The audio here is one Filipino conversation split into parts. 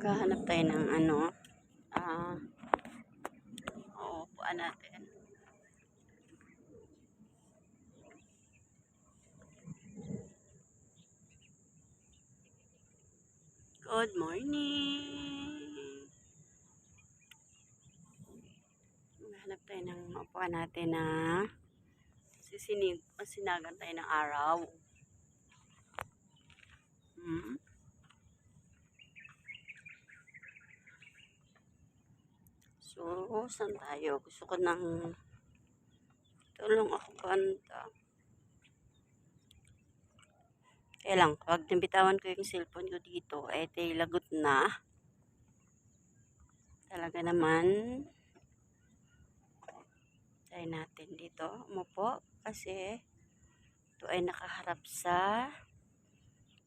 Maghahanap tayo ng ano, ah, uh, upuan natin. Good morning! Maghahanap tayo ng upuan natin na sisinig, masinagan tayo ng araw. Hmm? So, saan tayo? Gusto ko ng tulong ako banta. Kaya lang, pag nabitawan ko yung cellphone ko dito, eh, tay lagot na. Talaga naman, try natin dito. Umupo, kasi ito ay nakaharap sa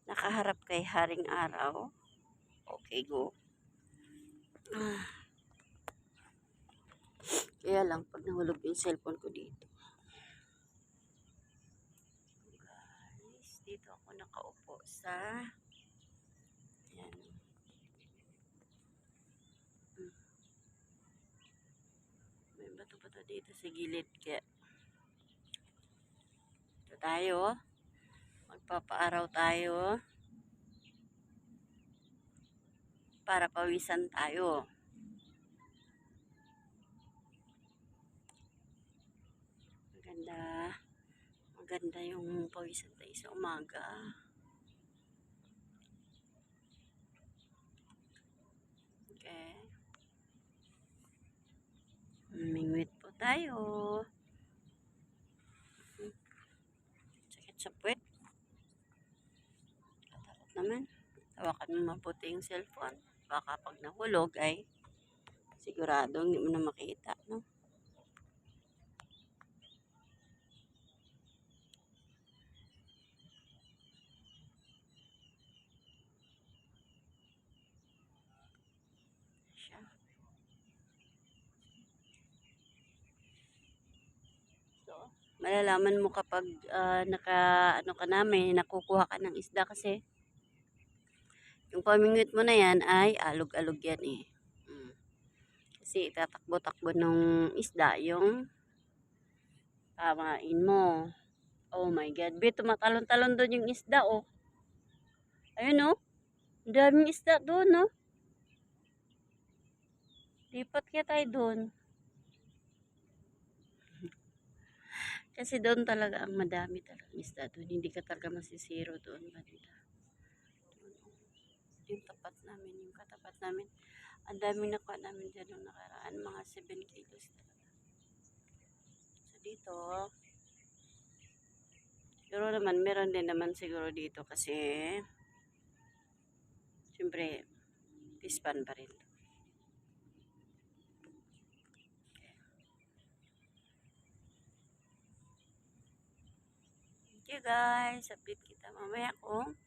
nakaharap kay Haring Araw. Okay, go. Ah. Lang, pag nahulog yung cellphone ko dito. Guys, dito ako nakaupo sa yan. Hmm. May bato-bato dito sa gilid kaya ito tayo. Magpapaaraw tayo. Para pawisan tayo. Maganda. Maganda yung pawisan tayo sa umaga. Okay. Mingwit po tayo. Sakit sa puwet. Katakot naman. Tawakan mo mabuti yung cellphone. Baka pag nahulog ay sigurado hindi mo na makita, no? Malalaman mo kapag ah, naka ano ka na, may nakukuha ka ng isda kasi yung pamingwit mo na yan ay alog-alog yan eh. Mm. Kasi itatakbo-takbo ng isda yung tamain mo. Oh my God. Be, tumatalon-talon doon yung isda oh. Ayun oh. Daming isda doon no. Lipat kaya tayo doon. Kasi doon talaga ang madami talaga isda doon. Hindi ka talaga masisiro doon. Banda. Yung tapat namin, yung katapat namin. Ang daming nakuha namin dyan nung nakaraan. Mga 7 kilos talaga. So dito, siguro naman, meron din naman siguro dito kasi siyempre, pispan pa rin. Thank you guys. Update kita mamaya kung